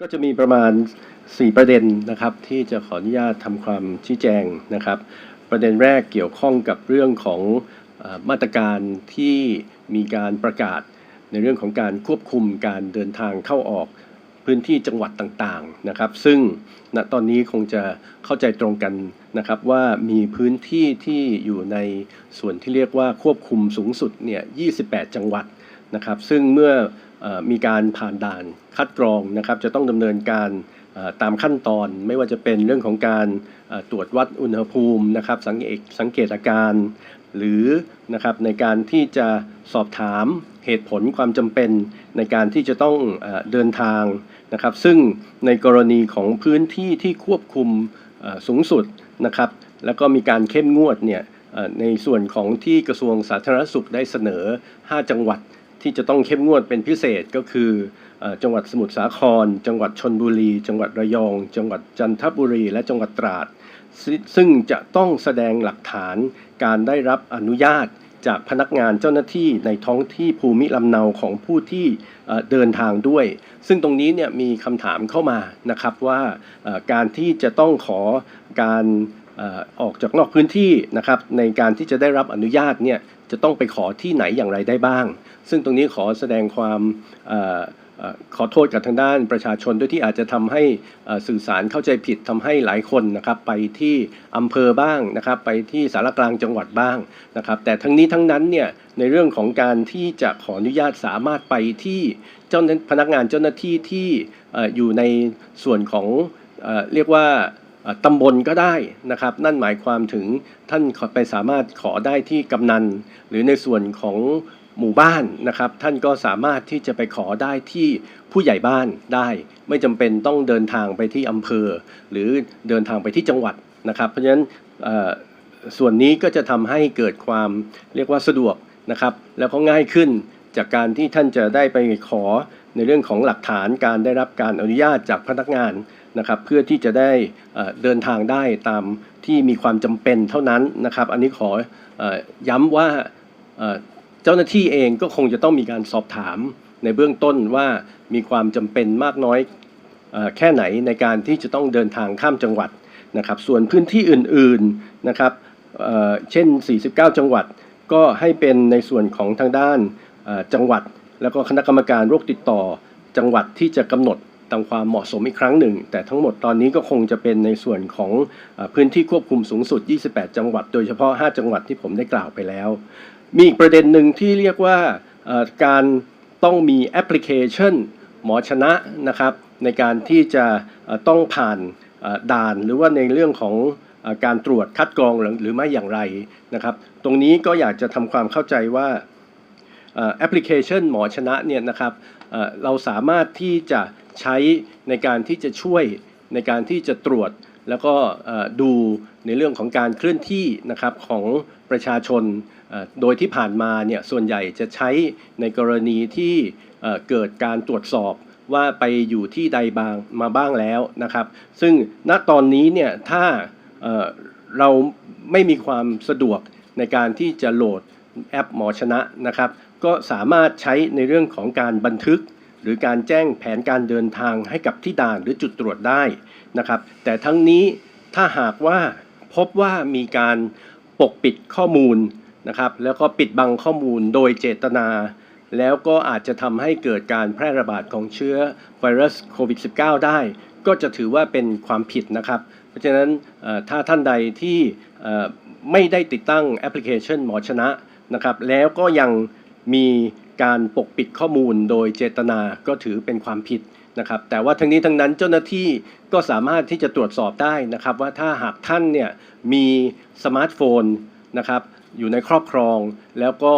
ก็จะมีประมาณ 4 ประเด็นนะครับ ที่จะขออนุญาตทำความชี้แจงนะครับ ประเด็นแรกเกี่ยวข้องกับเรื่องของอมาตรการที่มีการประกาศในเรื่องของการควบคุมการเดินทางเข้าออกพื้นที่จังหวัดต่างๆนะครับ ซึ่งณตอนนี้คงจะเข้าใจตรงกันนะครับว่ามีพื้นที่ที่อยู่ในส่วนที่เรียกว่าควบคุมสูงสุดเนี่ย 28 จังหวัดนะครับ ซึ่งเมื่อ มีการผ่านด่านคัดกรองนะครับ จะต้องดำเนินการตามขั้นตอนไม่ว่าจะเป็นเรื่องของการตรวจวัดอุณหภูมินะครับสังเกตสังเกตอาการ หรือนะครับในการที่จะสอบถามเหตุผลความจำเป็นในการที่จะต้องเดินทางนะครับ ซึ่งในกรณีของพื้นที่ที่ควบคุมสูงสุดนะครับ แล้วก็มีการเข้มงวดเนี่ยในส่วนของที่กระทรวงสาธารณสุขได้เสนอ 5 จังหวัด ที่จะต้องเข้มงวดเป็นพิเศษก็คืออจังหวัดสมุทรสาคร จังหวัดชนบุรี จังหวัดระยอง จังหวัดจันทบุรี และจังหวัดตราด ซึ่งจะต้องแสดงหลักฐานการได้รับอนุญาตจากพนักงานเจ้าหน้าที่ในท้องที่ภูมิลำเนาของผู้ที่เดินทางด้วย ซึ่งตรงนี้เนี่ยมีคำถามเข้ามานะครับว่าการที่จะต้องขอการออกจากนอกพื้นที่นะครับในการที่จะได้รับอนุญาตเนี่ย จะต้องไปขอที่ไหนอย่างไรได้บ้าง ซึ่งตรงนี้ขอแสดงความออขอโทษกับทางด้านประชาชนด้วยที่อาจจะทำให้สื่อสารเข้าใจผิดทำให้หลายคนนะครับไปที่อำเภอบ้างนะครับ ไปที่สารกลางจังหวัดบ้างนะครับ แต่ทั้งนี้ทั้งนั้นเนี่ยในเรื่องของการที่จะขออนุญาตสามารถไปที่เจ้าพนักงานเจ้าหน้าที่ที่ออยู่ในส่วนของเออเรียกว่า ตำบลก็ได้นะครับ นั่นหมายความถึงท่านไปสามารถขอได้ที่กำนัน หรือในส่วนของหมู่บ้านนะครับ ท่านก็สามารถที่จะไปขอได้ที่ผู้ใหญ่บ้านได้ ไม่จำเป็นต้องเดินทางไปที่อำเภอ หรือเดินทางไปที่จังหวัดนะครับ เพราะฉะนั้นส่วนนี้ก็จะทำให้เกิดความเรียกว่าสะดวกนะครับ แล้วก็ง่ายขึ้นจากการที่ท่านจะได้ไปขอในเรื่องของหลักฐานการได้รับการอนุญาตจากพนักงาน นะครับเพื่อที่จะได้เดินทางได้ตามที่มีความจำเป็นเท่านั้นนะครับ อันนี้ขออย้ำว่าเจ้าหน้าที่เองก็คงจะต้องมีการสอบถามในเบื้องต้นว่ามีความจำเป็นมากน้อยแค่ไหนในการที่จะต้องเดินทางข้ามจังหวัดนะครับ ส่วนพื้นที่อื่นๆนะครับเเช่น 49 จังหวัดก็ให้เป็นในส่วนของทางด้านจังหวัด แล้วก็คณะกรรมการโรคติดต่อจังหวัดที่จะกำหนด ตามความเหมาะสมอีกครั้งหนึ่ง แต่ทั้งหมดตอนนี้ก็คงจะเป็นในส่วนของอพื้นที่ควบคุมสูงสุด 28 จังหวัด โดยเฉพาะ 5 จังหวัดที่ผมได้กล่าวไปแล้ว มีอีกประเด็นหนึ่งที่เรียกว่าการต้องมีแอปพลิเคชัน หมอชนะนะครับ ในการที่จะต้องผ่านด่านหรือว่าในเรื่องของอการตรวจคัดกรองหรือหรือไม่อย่างไรนะครับ ตรงนี้ก็อยากจะทำความเข้าใจว่าแอปพลิเคชันหมอชนะเนี่ยนะครับเราสามารถที่จะ ใช้ในการที่จะช่วยในการที่จะตรวจแล้วก็ดูในเรื่องของการเคลื่อนที่นะครับของประชาชน โดยที่ผ่านมาเนี่ยส่วนใหญ่จะใช้ในกรณีที่เกิดการตรวจสอบว่าไปอยู่ที่ใดบางมาบ้างแล้วนะครับ ซึ่งณตอนนี้เนี่ยถ้าเราไม่มีความสะดวกในการที่จะโหลดแอปหมอชนะนะครับ ก็สามารถใช้ในเรื่องของการบันทึก หรือการแจ้งแผนการเดินทางให้กับที่ด่านหรือจุดตรวจได้นะครับ แต่ทั้งนี้ถ้าหากว่าพบว่ามีการปกปิดข้อมูลนะครับ แล้วก็ปิดบังข้อมูลโดยเจตนา แล้วก็อาจจะทำให้เกิดการแพร่ระบาดของเชื้อไวรัสโควิด -19 ได้ ก็จะถือว่าเป็นความผิดนะครับ เพราะฉะนั้นถ้าท่านใดที่ไม่ได้ติดตั้งแอปพลิเคชันหมอชนะนะครับ แล้วก็ยังมี การปกปิดข้อมูลโดยเจตนาก็ถือเป็นความผิดนะครับ แต่ว่าทั้งนี้ทั้งนั้นเจ้าหน้าที่ก็สามารถที่จะตรวจสอบได้นะครับ ว่าถ้าหากท่านเนี่ยมีสมาร์ทโฟนนะครับอยู่ในครอบครอง แล้วก็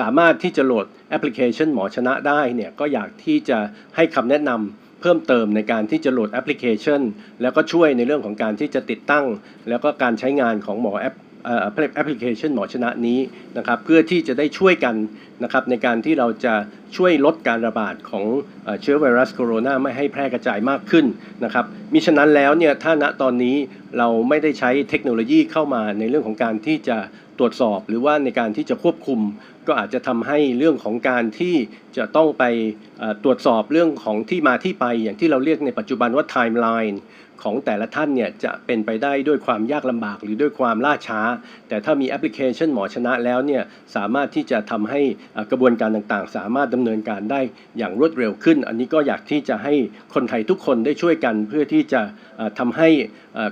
สามารถที่จะโหลดแอปพลิเคชันหมอชนะได้เนี่ยก็อยากที่จะให้คำแนะนำเพิ่มเติมในการที่จะโหลดแอปพลิเคชัน แล้วก็ช่วยในเรื่องของการที่จะติดตั้ง แล้วก็การใช้งานของหมอแอปเอ่อ แอปพลิเคชันหมอชนะนี้นะครับเพื่อที่จะได้ช่วยกันนะครับในการที่เราจะช่วยลดการระบาดของเชื้อไวรัสโคโรนาไม่ให้แพร่กระจายมากขึ้นนะครับมิฉะนั้นแล้วเนี่ยถ้าณตอนนี้เราไม่ได้ใช้เทคโนโลยีเข้ามาในเรื่องของการที่จะตรวจสอบ หรือว่าในการที่จะควบคุม ก็อาจจะทำให้เรื่องของการที่จะต้องไปตรวจสอบเรื่องของที่มาที่ไปอย่างที่เราเรียกในปัจจุบันว่าไทม์ไลน์ ของแต่ละท่านเนี่ยจะเป็นไปได้ด้วยความยากลำบากหรือด้วยความล่าช้า แต่ถ้ามีแอปพลิเคชันหมอชนะแล้วเนี่ยสามารถที่จะทำให้กระบวนการต่างๆ สามารถดำเนินการได้อย่างรวดเร็วขึ้น อันนี้ก็อยากที่จะให้คนไทยทุกคนได้ช่วยกันเพื่อที่จะทำให้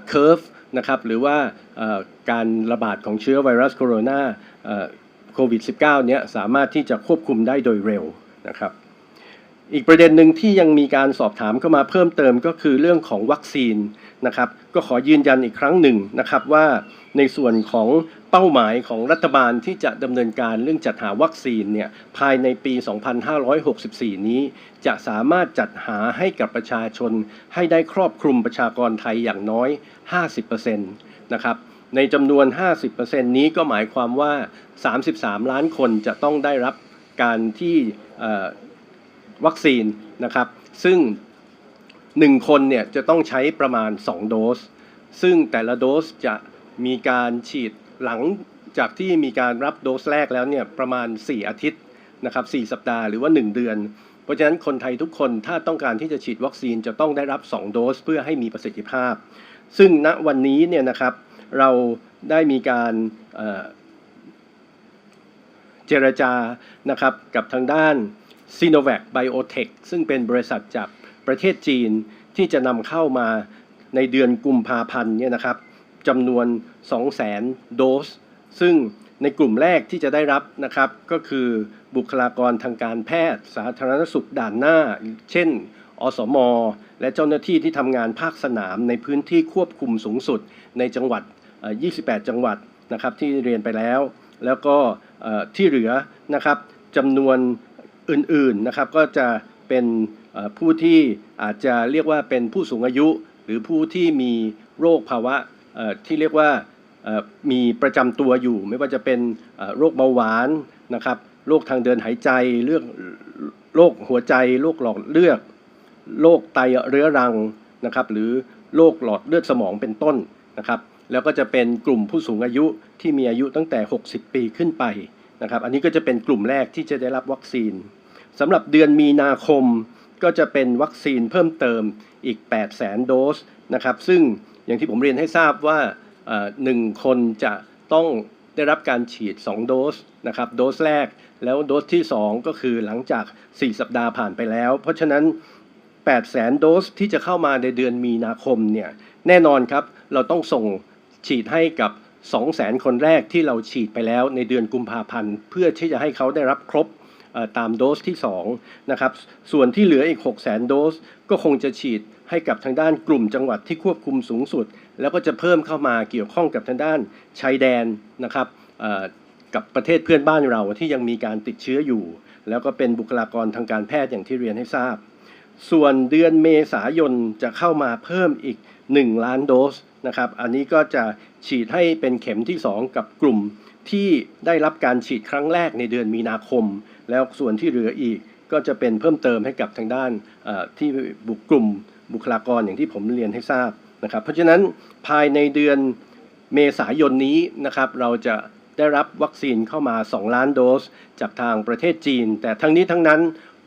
เคอร์ฟนะครับหรือว่าการระบาดของเชื้อไวรัสโคโรนาโควิด -19 เนี่ยสามารถที่จะควบคุมได้โดยเร็วนะครับ อีกประเด็นหนึ่งที่ยังมีการสอบถามเข้ามาเพิ่มเติมก็คือเรื่องของวัคซีนนะครับก็ขอยืนยันอีกครั้งหนึ่งนะครับว่าในส่วนของเป้าหมายของรัฐบาลที่จะดำเนินการเรื่องจัดหาวัคซีนเนี่ยภายในปี 2564 นี้ จะสามารถจัดหาให้กับประชาชน ให้ได้ครอบคลุมประชากรไทยอย่างน้อย 50%นะครับในจำนวน 50%นี้ก็หมายความว่า 33 ล้านคนจะต้องได้รับการที่ วัคซีนนะครับ ซึ่ง 1 คนเนี่ยจะต้องใช้ประมาณ 2 โดส ซึ่งแต่ละโดสจะมีการฉีดหลังจากที่มีการรับโดสแรกแล้วเนี่ยประมาณ 4 อาทิตย์นะครับ4สัปดาห์หรือว่า 1 เดือน เพราะฉะนั้นคนไทยทุกคนถ้าต้องการที่จะฉีดวัคซีนจะต้องได้รับ 2 โดสเพื่อให้มีประสิทธิภาพ ซึ่งณวันนี้เนี่ยนะครับเราได้มีการเเจรจานะครับกับทางด้าน s i n o v a c Biotech ซึ่งเป็นบริษัทจากประเทศจีนที่จะนำเข้ามาในเดือนกุมภาพันธ์เนี่ยนะครับจำนวน 200,000 โดส ซึ่งในกลุ่มแรกที่จะได้รับนะครับ ก็คือบุคลากรทางการแพทย์ สาธารณสุขด่านหน้า เช่น อสม และเจ้าหน้าที่ที่ทำงานภาคสนามในพื้นที่ควบคุมสูงสุดในจังหวัดเอ่อ28 จังหวัดนะครับที่เรียนไปแล้ว แล้วก็ที่เหลือนะครับจำนวน อื่นๆนะครับก็จะเป็นผู้ที่อาจจะเรียกว่าเป็นผู้สูงอายุ หรือผู้ที่มีโรคภาวะที่เรียกว่ามีประจำตัวอยู่ ไม่ว่าจะเป็นโรคเบาหวานนะครับโรคทางเดินหายใจเรื่องโรคหัวใจโรคหลอดเลือดโรคไตเรื้อรังนะครับหรือโรคหลอดเลือดสมองเป็นต้นนะครับแล้วก็จะเป็นกลุ่มผู้สูงอายุที่มีอายุตั้งแต่ 60 ปีขึ้นไป นะครับ อันนี้ก็จะเป็นกลุ่มแรกที่จะได้รับวัคซีนสำหรับเดือนมีนาคมก็จะเป็นวัคซีนเพิ่มเติมอีก 8 0 0 0 0 0โดสนะครับ ซึ่งอย่างที่ผมเรียนให้ทราบว่าเอ่อหนึ่งคนจะต้องได้รับการฉีด 2 โดสนะครับโดสแรกแล้วโดสที่ 2 ก็คือหลังจาก 4 สัปดาห์ผ่านไปแล้ว เพราะฉะนั้น8แสนโดสที่จะเข้ามาในเดือนมีนาคมเนี่ยแน่นอนครับ เราต้องส่งฉีดให้กับ 2แสนคนแรกที่เราฉีดไปแล้วในเดือนกุมภาพันธ์ เพื่อที่จะให้เขาได้รับครบตามโดสที่2นะครับ ส่วนที่เหลืออีก6แสนโดสก็คงจะฉีดให้กับทางด้านกลุ่มจังหวัดที่ควบคุมสูงสุด แล้วก็จะเพิ่มเข้ามาเกี่ยวข้องกับทางด้านชายแดนนะครับกับประเทศเพื่อนบ้านเราที่ยังมีการติดเชื้ออยู่ แล้วก็เป็นบุคลากรทางการแพทย์อย่างที่เรียนให้ทราบ ส่วนเดือนเมษายนจะเข้ามาเพิ่มอีก 1 ล้านโดส นะครับ อันนี้ก็จะฉีดให้เป็นเข็มที่ 2 กับกลุ่มที่ได้รับการฉีดครั้งแรกในเดือนมีนาคม แล้วส่วนที่เหลืออีกก็จะเป็นเพิ่มเติมให้กับทางด้านที่บุกกลุ่มบุคลากรอย่างที่ผมเรียนให้ทราบนะครับ เพราะฉะนั้นภายในเดือนเมษายนนี้นะครับเราจะได้รับวัคซีนเข้ามา 2 ล้านโดส จากทางประเทศจีน แต่ทั้งนี้ทั้งนั้น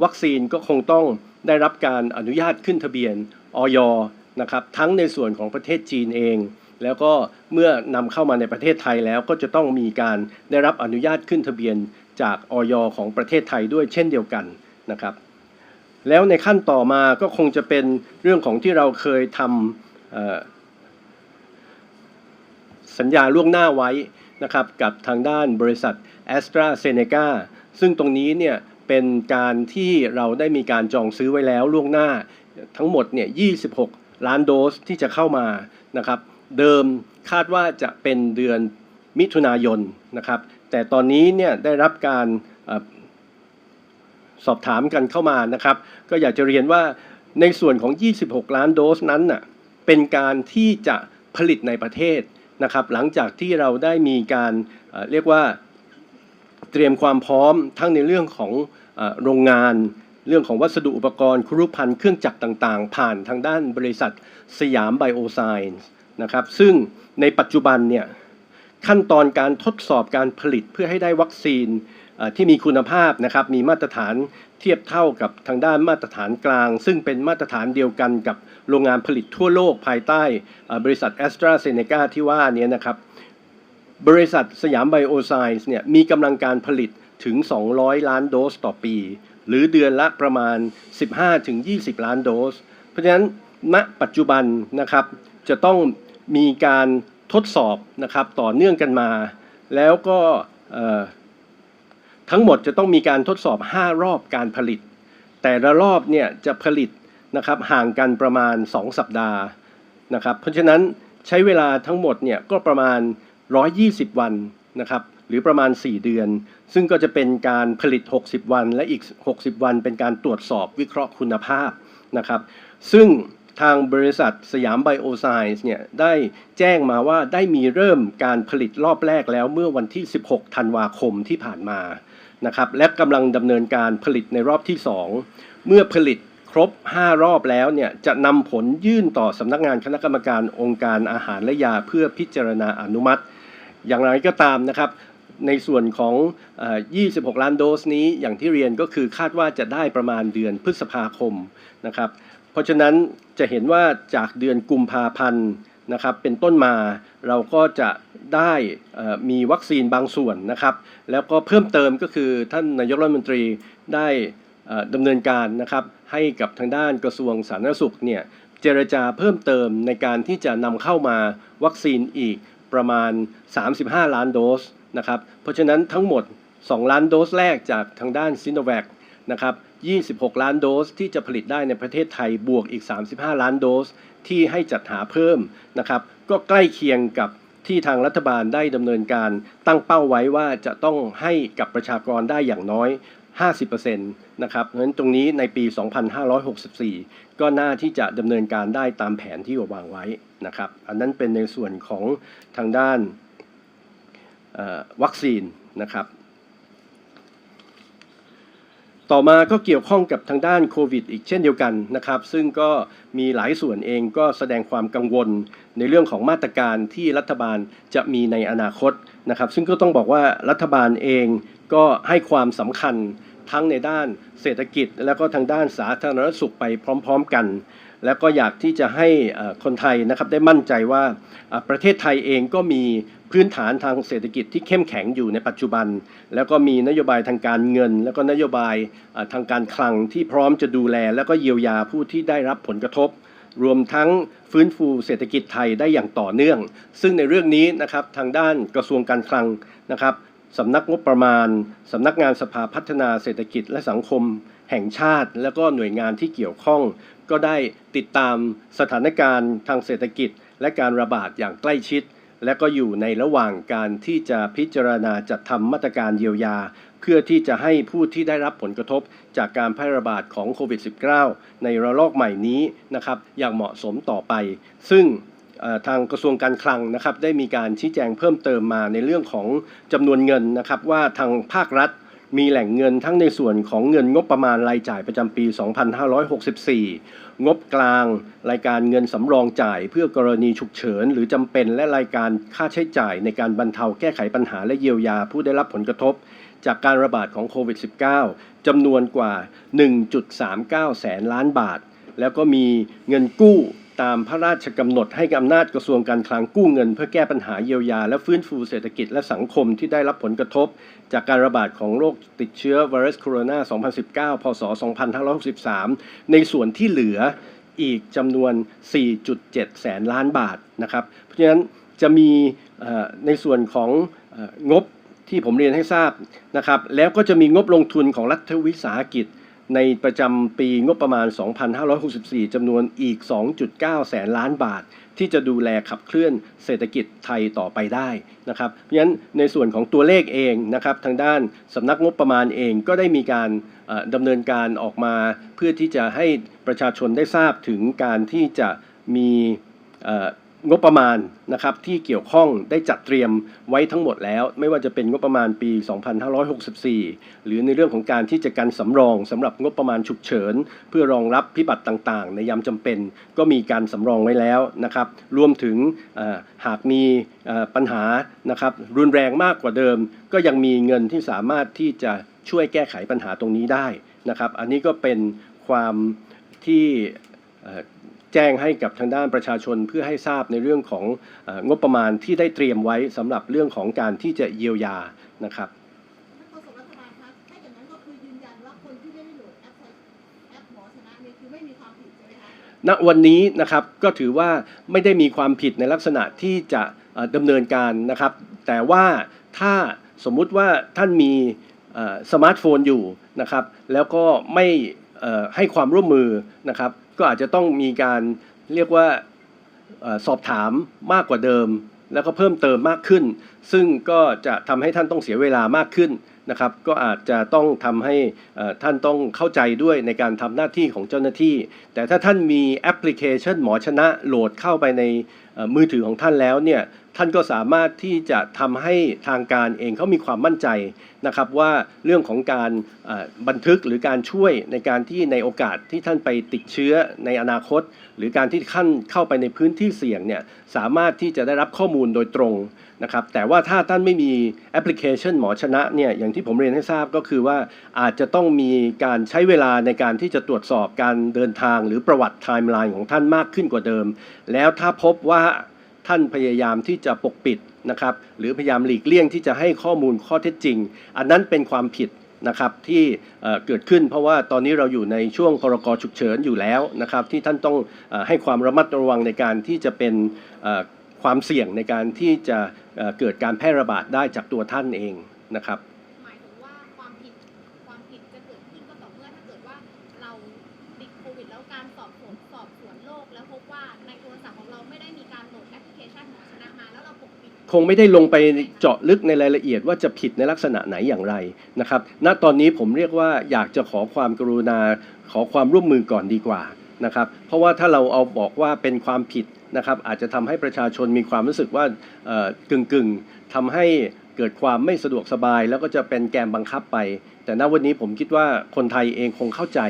วัคซีนก็คงต้องได้รับการอนุญาตขึ้นทะเบียนออย นะครับทั้งในส่วนของประเทศจีนเอง แล้วก็เมื่อนำเข้ามาในประเทศไทยแล้วก็จะต้องมีการได้รับอนุญาตขึ้นทะเบียนจากออยของประเทศไทยด้วยเช่นเดียวกันนะครับ แล้วในขั้นต่อมาก็คงจะเป็นเรื่องของที่เราเคยทำสัญญาล่วงหน้าไว้นะครับกับทางด้านบริษัท a s t r a z เซ e c a ซึ่งตรงนี้เนี่ยเป็นการที่เราได้มีการจองซื้อไว้แล้วล่วงหน้าทั้งหมดเนี่ย 26 ล้านโดสที่จะเข้ามานะครับเดิมคาดว่าจะเป็นเดือนมิถุนายนนะครับแต่ตอนนี้เนี่ยได้รับการอสอบถามกันเข้ามานะครับ ก็อยากจะเรียนว่าในส่วนของ 26 ล้านโดสนั้นน่ะเป็นการที่จะผลิตในประเทศนะครับ หลังจากที่เราได้มีการเรียกว่าเตรียมความพร้อมทั้งในเรื่องของอโรงงาน เรื่องของวัสดุอุปกรณ์ครุภัณฑ์เครื่องจักรต่างๆ ผ่านทางด้านบริษัทสยามไบโอไซน์นะครับซึ่งในปัจจุบันเนี่ยขั้นตอนการทดสอบการผลิตเพื่อให้ได้วัคซีนที่มีคุณภาพนะครับมีมาตรฐานเทียบเท่ากับทางด้านมาตรฐานกลาง ซึ่งเป็นมาตรฐานเดียวกันกับโรงงานผลิตทั่วโลกภายใต้บริษัทแอสตราเซเนกาที่ว่านี้นะครับ บริษัทสยามไบโอไซน์เนี่ยมีกำลังการผลิตถึง 200 ล้านโดสต่อปี หรือเดือนละประมาณ 15-20 ล้านโดส เพราะฉะนั้นณปัจจุบันนะครับจะต้องมีการทดสอบนะครับต่อเนื่องกันมา แล้วก็ทั้งหมดจะต้องมีการทดสอบ 5 รอบการผลิต แต่ละรอบเนี่ยจะผลิตนะครับห่างกันประมาณ 2 สัปดาห์นะครับเพราะฉะนั้นใช้เวลาทั้งหมดเนี่ยก็ประมาณ 120 วันนะครับ หรือประมาณ 4 เดือน ซึ่งก็จะเป็นการผลิต 60 วัน และอีก 60 วัน เป็นการตรวจสอบวิเคราะห์คุณภาพนะครับ ซึ่งทางบริษัทสยามไบโอไซน์เนี่ยได้แจ้งมาว่าได้มีเริ่มการผลิตรอบแรกแล้วเมื่อวันที่ 16 ธันวาคมที่ผ่านมานะครับและกำลังดำเนินการผลิตในรอบที่ 2 เมื่อผลิตครบ 5 รอบแล้วเนี่ยจะนำผลยื่นต่อสำนักงานคณะกรรมการองค์การอาหารและยาเพื่อพิจารณาอนุมัติ อย่างไรก็ตามนะครับ ในส่วนของ 26 ล้านโดสนี้อย่างที่เรียนก็คือคาดว่าจะได้ประมาณเดือนพฤษภาคมนะครับ เพราะฉะนั้นจะเห็นว่าจากเดือนกุมภาพันธ์นะครับเป็นต้นมาเราก็จะได้มีวัคซีนบางส่วนนะครับ แล้วก็เพิ่มเติมก็คือท่านนายกรัฐมนตรีได้ดำเนินการนะครับให้กับทางด้านกระทรวงสาธารณสุขเนี่ยเจรจาเพิ่มเติมในการที่จะนำเข้ามาวัคซีนอีกประมาณ 35 ล้านโดส นะครับ เพราะฉะนั้นทั้งหมด 2 ล้านโดสแรกจากทางด้านซิโนแวคนะครับ 26 ล้านโดสที่จะผลิตได้ในประเทศไทยบวกอีก 35 ล้านโดสที่ให้จัดหาเพิ่มนะครับ ก็ใกล้เคียงกับที่ทางรัฐบาลได้ดำเนินการตั้งเป้าไว้ว่าจะต้องให้กับประชากรได้อย่างน้อย 50%นะครับเพราะฉะนั้นตรงนี้ในปี 2564 ก็น่าที่จะดำเนินการได้ตามแผนที่วางไว้นะครับ อันนั้นเป็นในส่วนของทางด้าน วัคซีนนะครับ ต่อมาก็เกี่ยวข้องกับทางด้านโควิดอีกเช่นเดียวกันนะครับ ซึ่งก็มีหลายส่วนเองก็แสดงความกังวลในเรื่องของมาตรการที่รัฐบาลจะมีในอนาคตนะครับ ซึ่งก็ต้องบอกว่ารัฐบาลเองก็ให้ความสำคัญทั้งในด้านเศรษฐกิจ แล้วก็ทางด้านสาธารณสุขไปพร้อม ๆ กัน แล้วก็อยากที่จะให้คนไทยนะครับได้มั่นใจว่าประเทศไทยเองก็มีพื้นฐานทางเศรษฐกิจที่เข้มแข็งอยู่ในปัจจุบัน แล้วก็มีนโยบายทางการเงิน แล้วก็นโยบายทางการคลังที่พร้อมจะดูแล แล้วก็เยียวยาผู้ที่ได้รับผลกระทบ รวมทั้งฟื้นฟูเศรษฐกิจไทยได้อย่างต่อเนื่อง ซึ่งในเรื่องนี้นะครับทางด้านกระทรวงการคลังนะครับสำนักงบประมาณ สำนักงานสภาพัฒนาเศรษฐกิจและสังคมแห่งชาติ แล้วก็หน่วยงานที่เกี่ยวข้อง ก็ได้ติดตามสถานการณ์ทางเศรษฐกิจ และการระบาดอย่างใกล้ชิด และก็อยู่ในระหว่างการที่จะพิจารณาจัดทำมาตรการเยียวยา เพื่อที่จะให้ผู้ที่ได้รับผลกระทบจากการแพร่ระบาดของโควิด -19 ในระลอกใหม่นี้นะครับอย่างเหมาะสมต่อไป ซึ่งทางกระทรวงการคลังนะครับได้มีการชี้แจงเพิ่มเติมมาในเรื่องของจำนวนเงินนะครับว่าทางภาครัฐ มีแหล่งเงินทั้งในส่วนของเงินงบประมาณรายจ่ายประจำปี 2564 งบกลาง รายการเงินสำรองจ่ายเพื่อกรณีฉุกเฉิน หรือจำเป็นและรายการค่าใช้จ่ายในการบรรเทาแก้ไขปัญหาและเยียวยาผู้ได้รับผลกระทบ จากการระบาดของโควิด -19 จำนวนกว่า 1.39 แสนล้านบาท แล้วก็มีเงินกู้ ตามพระราชกำหนดให้อำนาจกระทรวงการคลังกู้เงิน เพื่อแก้ปัญหาเยียวยา และฟื้นฟูเศรษฐกิจและสังคมที่ได้รับผลกระทบ จากการระบาดของโรคติดเชื้อไวรัสโคโรนา 2019 พศ 2563 ในส่วนที่เหลืออีกจำนวน 4.7 แสนล้านบาทนะครับ เพราะฉะนั้นจะมีในส่วนของงบที่ผมเรียนให้ทราบนะครับ แล้วก็จะมีงบลงทุนของรัฐวิสาหกิจ ในประจำปีงบประมาณ 2564 จำนวนอีก 2.9 แสนล้านบาท ที่จะดูแลขับเคลื่อนเศรษฐกิจไทยต่อไปได้นะครับเพราะฉะนั้นในส่วนของตัวเลขเองนะครับทางด้านสำนักงบประมาณเองก็ได้มีการดำเนินการออกมา เพื่อที่จะให้ประชาชนได้ทราบถึงการที่จะมี งบประมาณนะครับที่เกี่ยวข้องได้จัดเตรียมไว้ทั้งหมดแล้ว ไม่ว่าจะเป็นงบประมาณปี 2564 หรือในเรื่องของการที่จะกันสำรองสำหรับงบประมาณฉุกเฉิน เพื่อรองรับพิบัติต่างๆ ในยามจำเป็นก็มีการสำรองไว้แล้วนะครับรวมถึงหากมีปัญหานะครับรุนแรงมากกว่าเดิม ก็ยังมีเงินที่สามารถที่จะช่วยแก้ไขปัญหาตรงนี้ได้นะครับ อันนี้ก็เป็นความที่ แจ้งให้กับทางด้านประชาชนเพื่อให้ทราบในเรื่องของเอองบประมาณที่ได้เตรียมไว้สำหรับเรื่องของการที่จะเยียวยานะครับท่านโฆษกรัฐบาลคะถ้าอย่างนั้นก็คือยืนยันว่าคนที่ไม่ได้โหลดแอปไทยแอปหมอชนะเนี่ยคือไม่มีความผิดใช่ไหมคะณวันนี้นะครับก็ถือว่าไม่ได้มีความผิดในลักษณะที่จะเอ่อดำเนินการนะครับ แต่ว่าถ้าสมมุติว่าท่านมีเอ่อสมาร์ทโฟนอยู่นะครับ แล้วก็ไม่เอ่อให้ความร่วมมือนะครับ ก็อาจจะต้องมีการเรียกว่าสอบถามมากกว่าเดิม แล้วก็เพิ่มเติมมากขึ้น ซึ่งก็จะทำให้ท่านต้องเสียเวลามากขึ้นนะครับก็อาจจะต้องทำให้ท่านต้องเข้าใจด้วยในการทำหน้าที่ของเจ้าหน้าที่ แต่ถ้าท่านมีแอปพลิเคชันหมอชนะโหลดเข้าไปในมือถือของท่านแล้วเนี่ย ท่านก็สามารถที่จะทำให้ทางการเองเขามีความมั่นใจนะครับว่าเรื่องของการบันทึกหรือการช่วยในการที่ในโอกาสที่ท่านไปติดเชื้อในอนาคต หรือการที่ท่านเข้าไปในพื้นที่เสี่ยงเนี่ยสามารถที่จะได้รับข้อมูลโดยตรงนะครับแต่ว่าถ้าท่านไม่มีแอปพลิเคชันหมอชนะเนี่ยอย่างที่ผมเรียนให้ทราบก็คือว่าอาจจะต้องมีการใช้เวลาในการที่จะตรวจสอบการเดินทาง หรือประวัติไทม์ไลน์ของท่านมากขึ้นกว่าเดิม แล้วถ้าพบว่า ท่านพยายามที่จะปกปิดนะครับหรือพยายามหลีกเลี่ยงที่จะให้ข้อมูลข้อเท็จจริง อันนั้นเป็นความผิดนะครับที่เกิดขึ้นเพราะว่าตอนนี้เราอยู่ในช่วงพรกฉุกเฉินอยู่แล้วนะครับที่ท่านต้องอให้ความระมัดระวังในการที่จะเป็นความเสี่ยงในการที่จะเกิดการแพร่ระบาดได้จากตัวท่านเองนะครับ คงไม่ได้ลงไปเจาะลึกในรายละเอียดว่าจะผิดในลักษณะไหนอย่างไรนะครับณตอนนี้ผมเรียกว่าอยากจะขอความกรุณา ขอความร่วมมือก่อนดีกว่านะครับเพราะว่าถ้าเราเอาบอกว่าเป็นความผิดนะครับอาจจะทำให้ประชาชนมีความรู้สึกว่ากึ่งกึ่งทำให้เกิดความไม่สะดวกสบาย แล้วก็จะเป็นแกมบังคับไป แต่ณวันนี้ผมคิดว่าคนไทยเองคงเข้าใจ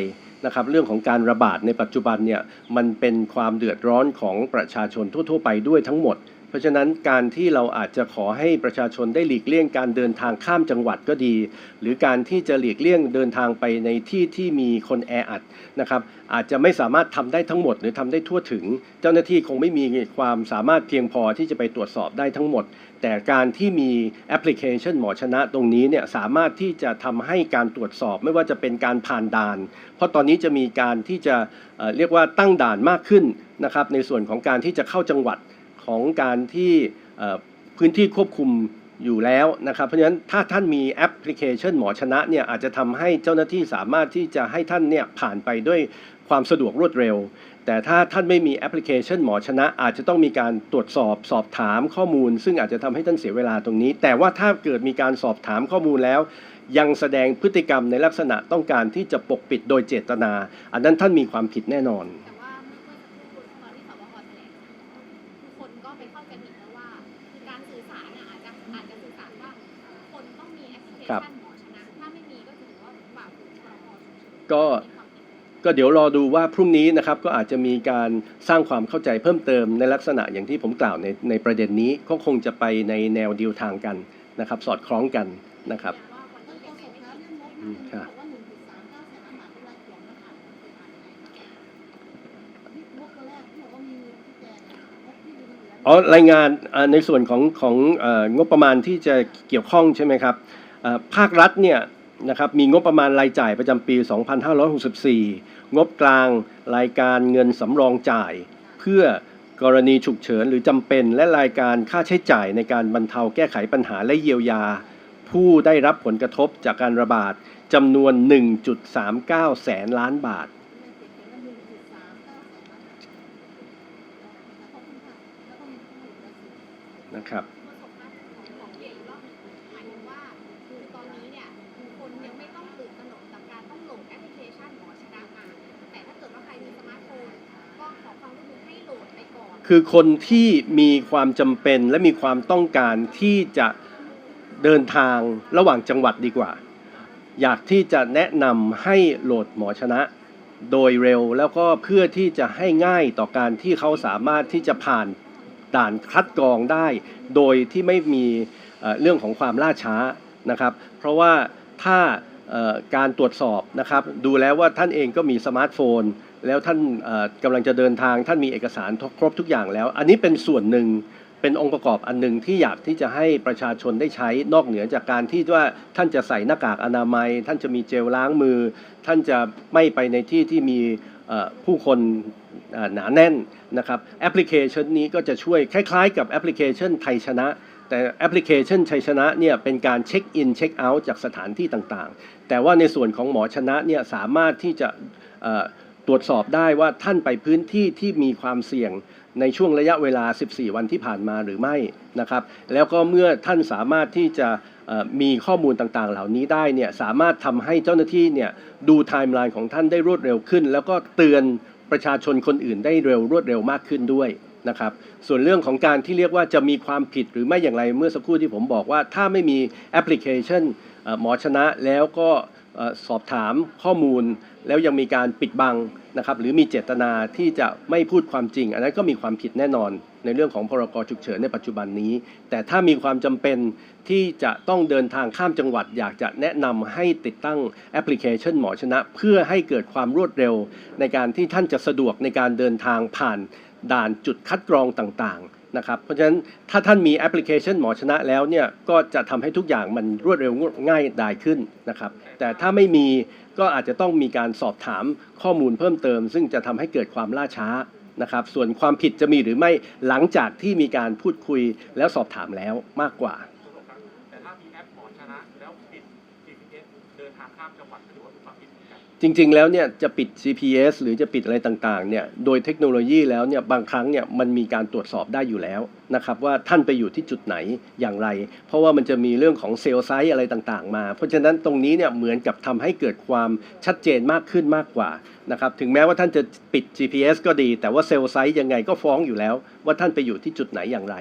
นะครับเรื่องของการระบาดในปัจจุบันเนี่ยมันเป็นความเดือดร้อนของประชาชนทั่ว ๆ ไปด้วยทั้งหมด เพราะฉะนั้นการที่เราอาจจะขอให้ประชาชนได้หลีกเลี่ยงการเดินทางข้ามจังหวัดก็ดี หรือการที่จะหลีกเลี่ยงเดินทางไปในที่ที่มีคนแออัดนะครับอาจจะไม่สามารถทำได้ทั้งหมดหรือทำได้ทั่วถึง เจ้าหน้าที่คงไม่มีความสามารถเพียงพอที่จะไปตรวจสอบได้ทั้งหมด แต่การที่มีแอปพลิเคชันหมอชนะตรงนี้เนี่ยสามารถที่จะทำให้การตรวจสอบไม่ว่าจะเป็นการผ่านด่าน เพราะตอนนี้จะมีการที่จะเเรียกว่าตั้งด่านมากขึ้นนะครับในส่วนของการที่จะเข้าจังหวัด ของการที่พื้นที่ควบคุมอยู่แล้วนะครับ เพราะฉะนั้นถ้าท่านมีแอปพลิเคชันหมอชนะเนี่ยอาจจะทำให้เจ้าหน้าที่สามารถที่จะให้ท่านเนี่ยผ่านไปด้วยความสะดวกรวดเร็ว แต่ถ้าท่านไม่มีแอปพลิเคชันหมอชนะ อาจจะต้องมีการตรวจสอบสอบถามข้อมูล ซึ่งอาจจะทำให้ท่านเสียเวลาตรงนี้ แต่ว่าถ้าเกิดมีการสอบถามข้อมูลแล้ว ยังแสดงพฤติกรรมในลักษณะต้องการที่จะปกปิดโดยเจตนา อันนั้นท่านมีความผิดแน่นอน ก็ก็เดี๋ยวรอดูว่าพรุ่งนี้นะครับก็อาจจะมีการสร้างความเข้าใจเพิ่มเติมในลักษณะอย่างที่ผมกล่าวในในประเด็นนี้ก็คงจะไปในแนวเดียวทางกันนะครับ สอดคล้องกันนะครับค่ะอ๋อรายงานในส่วนของของงบประมาณที่จะเกี่ยวข้องใช่ไหมครับภาครัฐเนี่ย นะครับมีงบประมาณรายจ่ายประจำปี 2564 งบกลางรายการเงินสำรองจ่าย เพื่อกรณีฉุกเฉินหรือจำเป็น และรายการค่าใช้จ่ายในการบรรเทาแก้ไขปัญหาและเยียวยา ผู้ได้รับผลกระทบจากการระบาดจำนวน 1.39 แสนล้านบาทนเขียน คือคนที่มีความจำเป็นและมีความต้องการที่จะเดินทางระหว่างจังหวัดดีกว่า อยากที่จะแนะนำให้โหลดหมอชนะ โดยเร็วแล้วก็เพื่อที่จะให้ง่ายต่อการที่เขาสามารถที่จะผ่านด่านคัดกรองได้ โดยที่ไม่มีเรื่องของความล่าช้านะครับ เพราะว่าถ้า การตรวจสอบนะครับ ดูแล้วว่าท่านเองก็มีสมาร์ทโฟน แล้วท่านกำลังจะเดินทาง ท่านมีเอกสารครบทุกอย่างแล้ว อันนี้เป็นส่วนหนึ่งเป็นองค์ประกอบอันหนึ่งที่อยากที่จะให้ประชาชนได้ใช้นอกเหนือจากการที่ว่าท่านจะใส่หน้ากากอนามัย ท่านจะมีเจลล้างมือ ท่านจะไม่ไปในที่ที่มีผู้คนหนาแน่นนะครับแอปพลิเคชันนี้ก็จะช่วยคล้ายๆ กับแอปพลิเคชันไทยชนะ แต่แอปพลิเคชันชัยชนะเนี่ยเป็นการเช็คอินเช็คเอาท์จากสถานที่ต่างๆ แต่ว่าในส่วนของหมอชนะเนี่ยสามารถที่จะตรวจสอบได้ว่าท่านไปพื้นที่ที่มีความเสี่ยงในช่วงระยะเวลา 14 วันที่ผ่านมาหรือไม่นะครับ แล้วก็เมื่อท่านสามารถที่จะมีข้อมูลต่างๆ เหล่านี้ได้เนี่ยสามารถทำให้เจ้าหน้าที่เนี่ยดูไทม์ไลน์ของท่านได้รวดเร็วขึ้น แล้วก็เตือนประชาชนคนอื่นได้เร็วรวดเร็วมากขึ้นด้วย นะครับส่วนเรื่องของการที่เรียกว่าจะมีความผิดหรือไม่อย่างไรเมื่อสักครู่ที่ผมบอกว่า ถ้าไม่มีแอปพลิเคชันหมอชนะแล้วก็สอบถามข้อมูล แล้วยังมีการปิดบังนะครับหรือมีเจตนาที่จะไม่พูดความจริง อันนั้นก็มีความผิดแน่นอนในเรื่องของพรกฉุกเฉินในปัจจุบันนี้ แต่ถ้ามีความจำเป็นที่จะต้องเดินทางข้ามจังหวัด อยากจะแนะนำให้ติดตั้งแอปพลิเคชันหมอชนะ เพื่อให้เกิดความรวดเร็ว ในการที่ท่านจะสะดวกในการเดินทางผ่าน ด่านจุดคัดกรองต่างๆนะครับเพราะฉะนั้นถ้าท่านมีแอปพลิเคชันหมอชนะแล้วเนี่ยก็จะทำให้ทุกอย่างมันรวดเร็วง่ายดายขึ้นนะครับแต่ถ้าไม่มีก็อาจจะต้องมีการสอบถามข้อมูลเพิ่มเติม ซึ่งจะทำให้เกิดความล่าช้านะครับส่วนความผิดจะมีหรือไม่หลังจากที่มีการพูดคุยแล้วสอบถามแล้วมากกว่าแต่ถ้ามีแอปหมอชนะแล้วปิด เดินทางข้ามจังหวัดถือว่าเป็นความผิดเหมือนกัน จริง ๆ แล้วเนี่ยจะปิด GPS หรือจะปิดอะไรต่างๆเนี่ยโดยเทคโนโลยีแล้วเนี่ยบางครั้งเนี่ยมันมีการตรวจสอบได้อยู่แล้วนะครับว่าท่านไปอยู่ที่จุดไหนอย่างไร เพราะว่ามันจะมีเรื่องของเซลล์ไซต์อะไรต่างๆ มา เพราะฉะนั้นตรงนี้เนี่ยเหมือนกับทำให้เกิดความชัดเจนมากขึ้นมากกว่า นะครับถึงแม้ว่าท่านจะปิด GPS ก็ดี แต่ว่าเซลล์ไซต์ยังไงก็ฟ้องอยู่แล้ว ว่าท่านไปอยู่ที่จุดไหนอย่างไร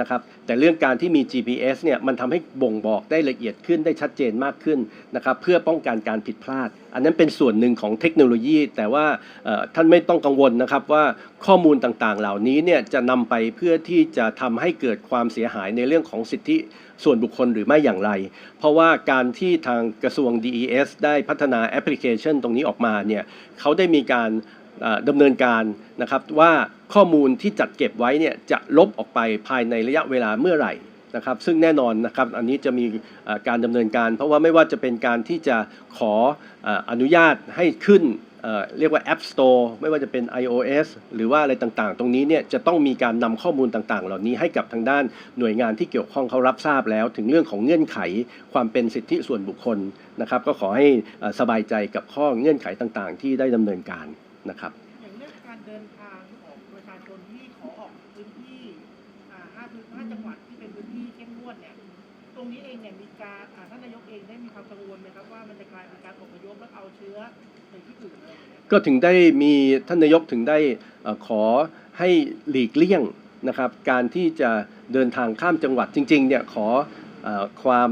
นะครับแต่เรื่องการที่มี GPS เนี่ยมันทำให้บ่งบอกได้ละเอียดขึ้นได้ชัดเจนมากขึ้นนะครับเพื่อป้องกันการผิดพลาด อันนั้นเป็นส่วนหนึ่งของเทคโนโลยี แต่ว่าท่านไม่ต้องกังวลนะครับว่าข้อมูลต่างๆ เหล่านี้เนี่ยจะนำไปเพื่อที่จะทำให้เกิดความเสียหายในเรื่องของสิทธิ ส่วนบุคคลหรือไม่อย่างไร เพราะว่าการที่ทางกระทรวง DES ได้พัฒนาแอปพลิเคชันตรงนี้ออกมาเนี่ยเขาได้มีการดำเนินการนะครับว่าข้อมูลที่จัดเก็บไว้เนี่ยจะลบออกไปภายในระยะเวลาเมื่อไหร่นะครับซึ่งแน่นอนนะครับอันนี้จะมีการดำเนินการ เพราะว่าไม่ว่าจะเป็นการที่จะขออนุญาตให้ขึ้น เอ่อเรียกว่า App Store ไม่ว่าจะเป็น iOS หรือว่าอะไรต่างๆ ตรงนี้เนี่ยจะต้องมีการนำข้อมูลต่างๆ เหล่านี้ให้กับทางด้านหน่วยงานที่เกี่ยวข้องเขารับทราบแล้ว ถึงเรื่องของเงื่อนไขความเป็นสิทธิส่วนบุคคลนะครับ ก็ขอให้เอ่อสบายใจกับข้อเงื่อนไขต่างๆ ที่ได้ดำเนินการนะครับอย่างเรื่องการเดินทางของประชาชนที่ขอออกพื้นที่อ่าห้าพื้นห้าจังหวัดที่เป็นพื้นที่เข้มงวดเนี่ยตรงนี้เองเนี่ยมีการอ่าท่านนายกเองได้มีความกังวลไหมครับว่ามันจะกลายเป็นการอพยพแล้วเอาเชื้อ ก็ถึงได้มีท่านนายกถึงได้ขอให้หลีกเลี่ยงนะครับ การที่จะเดินทางข้ามจังหวัดจริงๆเนี่ยขออความ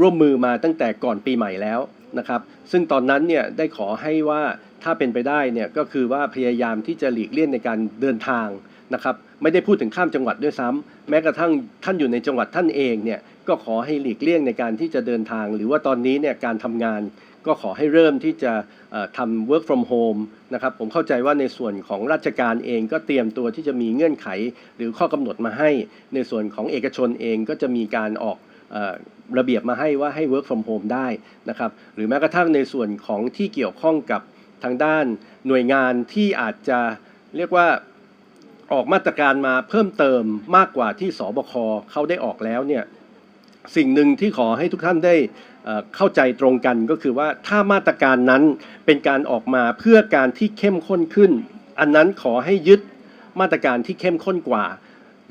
ร่วมมือมาตั้งแต่ก่อนปีใหม่แล้วนะครับ ซึ่งตอนนั้นเนี่ยได้ขอให้ว่าถ้าเป็นไปได้เนี่ยก็คือว่าพยายามที่จะหลีกเลี่ยงในการเดินทางนะครับไม่ได้พูดถึงข้ามจังหวัดด้วยซ้ำแม้กระทั่งท่านอยู่ในจังหวัดท่านเองเนี่ยก็ขอให้หลีกเลี่ยงในการที่จะเดินทาง หรือว่าตอนนี้เนี่ยการทำงาน ก็ขอให้เริ่มที่จะทำ work from home นะครับผมเข้าใจว่าในส่วนของราชการเองก็เตรียมตัวที่จะมีเงื่อนไข หรือข้อกำหนดมาให้ ในส่วนของเอกชนเองก็จะมีการออกระเบียบมาให้ว่าให้ work from home ได้นะครับหรือแม้กระทั่งในส่วนของที่เกี่ยวข้องกับทางด้านหน่วยงานที่อาจจะเรียกว่าออกมาตรการมาเพิ่มเติมมากกว่าที่สบคเขาได้ออกแล้วเนี่ยสิ่งหนึ่งที่ขอให้ทุกท่านได้ เข้าใจตรงกันก็คือว่าถ้ามาตรการนั้นเป็นการออกมาเพื่อการที่เข้มข้นขึ้น อันนั้นขอให้ยึดมาตรการที่เข้มข้นกว่า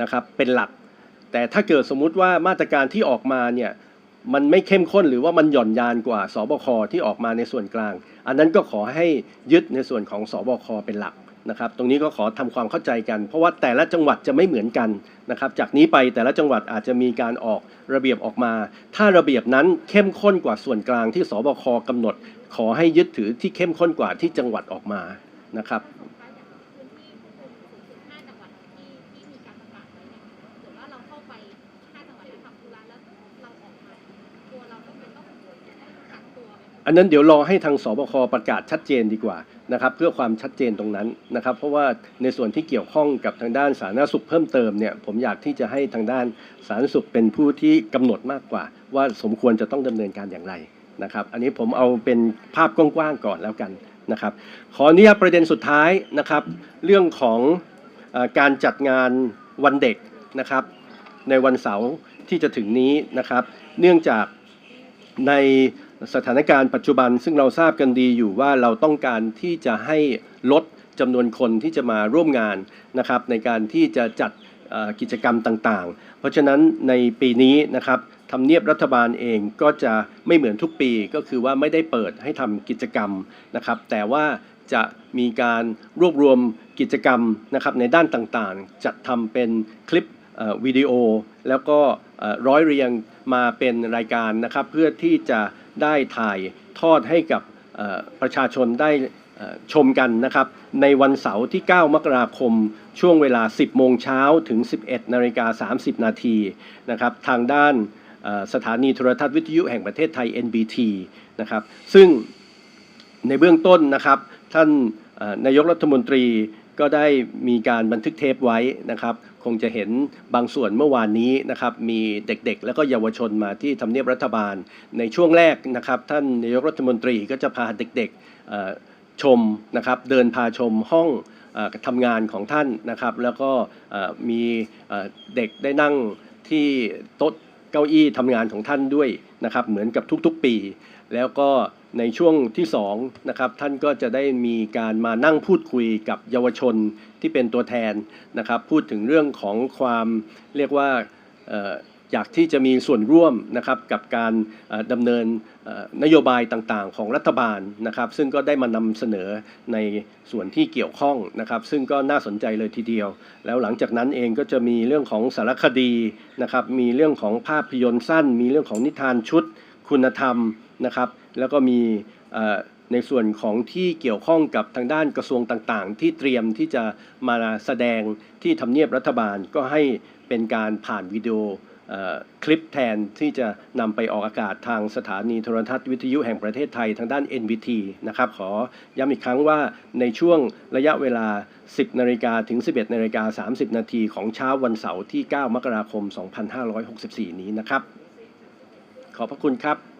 นะครับเป็นหลัก แต่ถ้าเกิดสมมุติว่ามาตรการที่ออกมาเนี่ยมันไม่เข้มข้นหรือว่ามันหย่อนยานกว่าสบคที่ออกมาในส่วนกลาง อันนั้นก็ขอให้ยึดในส่วนของสบคเป็นหลัก นะครับตรงนี้ก็ขอทำความเข้าใจกัน เพราะว่าแต่ละจังหวัดจะไม่เหมือนกันนะครับจากนี้ไปแต่ละจังหวัดอาจจะมีการออกระเบียบออกมา ถ้าระเบียบนั้นเข้มข้นกว่าส่วนกลางที่สบคกำหนด ขอให้ยึดถือที่เข้มข้นกว่าที่จังหวัดออกมานะครับอันนั้นเดี๋ยวรอให้ทางสบคประกาศชัดเจนดีกว่า นะครับเพื่อความชัดเจนตรงนั้นนะครับเพราะว่าในส่วนที่เกี่ยวข้องกับทางด้านสาธารณสุขเพิ่มเติมเนี่ยผมอยากที่จะให้ทางด้านสาธารณสุขเป็นผู้ที่กำหนดมากกว่า ว่าสมควรจะต้องดำเนินการอย่างไรนะครับอันนี้ผมเอาเป็นภาพกว้างๆก่อนแล้วกันนะครับขออนุญาตประเด็นสุดท้ายนะครับเรื่องของอการจัดงานวันเด็กนะครับในวันเสาร์ที่จะถึงนี้นะครับ เนื่องจากใน สถานการณ์ปัจจุบันซึ่งเราทราบกันดีอยู่ว่าเราต้องการที่จะให้ลดจำนวนคนที่จะมาร่วมงานนะครับในการที่จะจัดกิจกรรมต่างๆ เพราะฉะนั้นในปีนี้นะครับทำเนียบรัฐบาลเองก็จะไม่เหมือนทุกปีก็คือว่าไม่ได้เปิดให้ทำกิจกรรมนะครับ แต่ว่าจะมีการรวบรวมกิจกรรมนะครับในด้านต่างๆ จัดทำเป็นคลิปวิดีโอ แล้วก็ร้อยเรียงมาเป็นรายการนะครับ เพื่อที่จะ ได้ถ่ายทอดให้กับประชาชนได้ชมกันนะครับ ในวันเสาร์ที่ 9 มกราคม ช่วงเวลา 10 โมงเช้าถึง 11 นาฬิกา 30 นาทีนะครับ ทางด้านสถานีโทรทัศน์วิทยุแห่งประเทศไทย NBT นะครับ ซึ่งในเบื้องต้นนะครับ ท่านนายกรัฐมนตรี ก็ได้มีการบันทึกเทปไว้นะครับ คงจะเห็นบางส่วนเมื่อวานนี้นะครับ มีเด็กๆ แล้วก็เยาวชนมาที่ทำเนียบรัฐบาล ในช่วงแรกนะครับ ท่านนายกรัฐมนตรีก็จะพาเด็กๆชมนะครับ เดินพาชมห้องอทำงานของท่านนะครับ แล้วก็มีเด็กได้นั่งที่โต๊ะเก้าอี้ทำงานของท่านด้วยนะครับ เหมือนกับทุกๆปี แล้วก็ ในช่วงที่2นะครับท่านก็จะได้มีการมานั่งพูดคุยกับเยาวชนที่เป็นตัวแทนนะครับ พูดถึงเรื่องของความเรียกว่าอยากที่จะมีส่วนร่วมนะครับกับการดำเนินนโยบายต่างๆ ของรัฐบาลนะครับ ซึ่งก็ได้มานำเสนอในส่วนที่เกี่ยวข้องนะครับ ซึ่งก็น่าสนใจเลยทีเดียว แล้วหลังจากนั้นเองก็จะมีเรื่องของสารคดีนะครับ มีเรื่องของภาพยนตร์สั้น มีเรื่องของนิทานชุด คุณธรรมนะครับ แล้วก็มีในส่วนของที่เกี่ยวข้องกับทางด้านกระทรวงต่างๆ ที่เตรียมที่จะมาแสดงที่ทำเนียบรัฐบาลก็ให้เป็นการผ่านวิดีโอเอ่อคลิปแทนที่จะนำไปออกอากาศทางสถานีโทรทัศน์วิทยุแห่งประเทศไทยทางด้าน NVT นะครับ ขอย้ำอีกครั้งว่าในช่วงระยะเวลา 10 นาฬิกาถึง 11 นาฬิกา 30 นาทีของเช้าวันเสาร์ที่ 9 มกราคม 2564 นี้นะครับ ขอบพระคุณครับ